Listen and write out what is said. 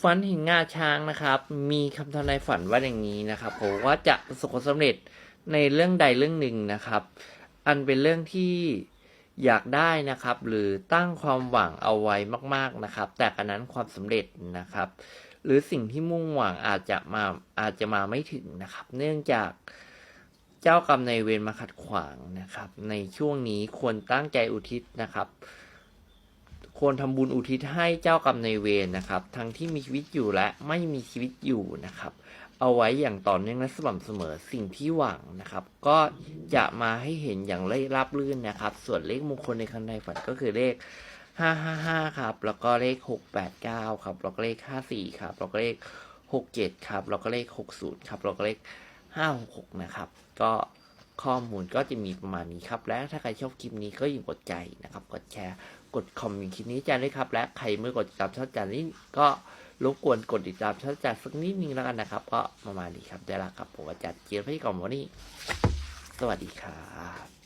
ฝันเห็นงาช้างนะครับ มีคำทำนายฝันว่าอย่างนี้นะครับผมว่าจะประสบความสำเร็จในเรื่องใดเรื่องหนึ่งนะครับ อันเป็นเรื่องที่อยากได้นะครับ หรือตั้งความหวังเอาไว้มาก ๆนะครับ แต่กระนั้นความสำเร็จนะครับ หรือสิ่งที่มุ่งหวังอาจจะมาอาจจะมาไม่ถึงนะครับ เนื่องจากเจ้ากรรมในเวรมาขัดขวางนะครับ ในช่วงนี้ควรตั้งใจอุทิศนะครับ ควรทำบุญอุทิศให้เจ้ากรรมในเวรนะครับ ทั้งที่มีชีวิตอยู่และไม่มีชีวิตอยู่นะครับ เอาไว้อย่างต่อเนื่องและสม่ำเสมอสิ่งที่หวังนะครับ ก็จะมาให้เห็นอย่างราบรื่นนะครับ ส่วนเลขมงคลในคันในฝันก็คือเลข555 ครับ แล้วก็เลข 689 ครับ แล้วก็เลข 54 ครับ แล้วก็เลข 67 ครับ แล้วก็เลข 60 ครับ แล้วก็เลข 566 นะครับ ก็ข้อมูลก็จะมีประมาณนี้ครับ และถ้าใครชอบคลิปนี้ก็อย่าลืมกดใจนะครับ กดแชร์ กดคอมเมนต์คลิปนี้จานด้วยครับ และใครไม่กดติดตามช่องจานนี่ก็รบกวนกดติดตามช่องจานสักนิดนึงแล้วกันนะครับ ก็ประมาณนี้ครับได้และครับผมอาจารย์เจียรพิธีกรวันนี้ สวัสดีครับ